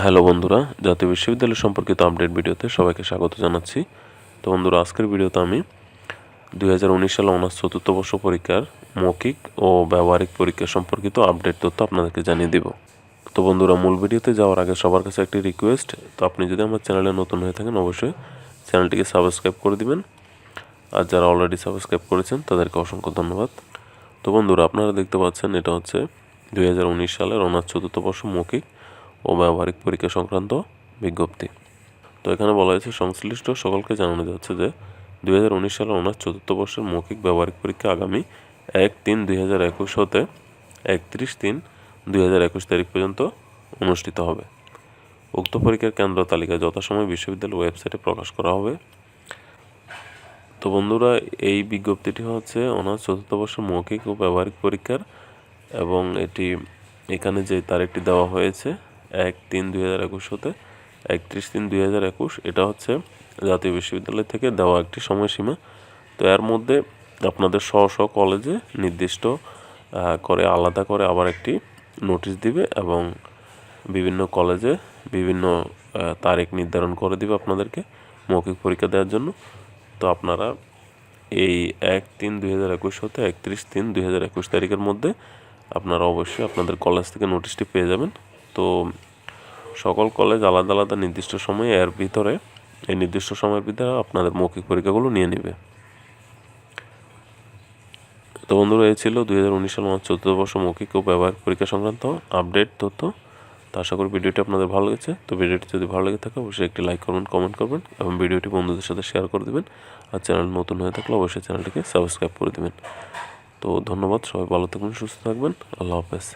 Hello বন্ধুরা, জাতীয় বিশ্ববিদ্যালয় সম্পর্কিত আপডেট ভিডিওতে সবাইকে স্বাগত জানাচ্ছি। তো বন্ধুরা, আজকের ভিডিওতে আমি দুই হাজার উনিশ সালে অনার্স চতুর্থ বর্ষ পরীক্ষার মৌখিক ও ব্যবহারিক পরীক্ষা সম্পর্কিত আপডেট তথ্য আপনাদেরকে জানিয়ে দেব। তো বন্ধুরা, মূল ভিডিওতে যাওয়ার আগে সবার কাছে একটি রিকোয়েস্ট তো আপনি যদি আমার চ্যানেলে নতুন হয়ে থাকেন, অবশ্যই চ্যানেলটিকে সাবস্ক্রাইব করে দিবেন। আর যারা অলরেডি সাবস্ক্রাইব করেছেন, তাদেরকে অসংখ্য ধন্যবাদ। তো বন্ধুরা, আপনারা দেখতে পাচ্ছেন, এটা হচ্ছে দুই হাজার উনিশ সালের অনার্স চতুর্থ বর্ষ মৌখিক ও ব্যবহারিক পরীক্ষা সংক্রান্ত বিজ্ঞপ্তি। তো এখানে বলা হয়েছে, সংশ্লিষ্ট সকলকে জানানো যাচ্ছে যে, দুই সালের অনার্স চতুর্থ বর্ষের মৌখিক ব্যবহারিক পরীক্ষা আগামী এক তিন দুই হাজার হতে একত্রিশ তিন দুই হাজার একুশ তারিখ পর্যন্ত অনুষ্ঠিত হবে। উক্ত পরীক্ষার কেন্দ্র তালিকা যথাসময় বিশ্ববিদ্যালয় ওয়েবসাইটে প্রকাশ করা হবে। তো বন্ধুরা, এই বিজ্ঞপ্তিটি হচ্ছে অনার্স চতুর্থ বর্ষের মৌখিক ও ব্যবহারিক পরীক্ষার এবং এটি এখানে যে তারিখটি দেওয়া হয়েছে এক তিন দুই হাজার একুশ হতে একত্রিশ তিন দুই হাজার একুশ। এটা হচ্ছে জাতীয় বিশ্ববিদ্যালয় থেকে দেওয়া একটি সময়সীমা। তো এর মধ্যে আপনাদের স্ব স্ব কলেজে নির্দিষ্ট করে আলাদা করে আবার একটি নোটিশ দিবে এবং বিভিন্ন কলেজে বিভিন্ন তারিখ নির্ধারণ করে দিবে আপনাদেরকে মৌখিক পরীক্ষা দেওয়ার জন্য। তো আপনারা এই এক তিন দুই হাজার একুশ হতে একত্রিশ তিন দুই হাজার একুশ তারিখের মধ্যে আপনারা অবশ্যই আপনাদের কলেজ থেকে নোটিশটি পেয়ে যাবেন। তো সকল কলেজ আলাদা আলাদা নির্দিষ্ট সময়ে এর ভিতরে, এই নির্দিষ্ট সময়ের ভিতরে আপনাদের মৌখিক পরীক্ষাগুলো নিয়ে নেবে। তো বন্ধুরা, এই ছিল দুই হাজার উনিশ সাল মাস চতুর্থ বর্ষ মৌখিক ও ব্যবহারিক পরীক্ষা সংক্রান্ত আপডেট তথ্য। তো আশা করি ভিডিওটি আপনাদের ভালো লেগেছে। তো ভিডিওটি যদি ভালো লেগে থাকে, অবশ্যই একটি লাইক করবেন কমেন্ট করবেন এবং ভিডিওটি বন্ধুদের সাথে শেয়ার করে দেবেন। আর চ্যানেল নতুন হয়ে থাকলে অবশ্যই চ্যানেলটিকে সাবস্ক্রাইব করে দেবেন। তো ধন্যবাদ, সবাই ভালো থাকবেন, সুস্থ থাকবেন। আল্লাহ হাফেজ।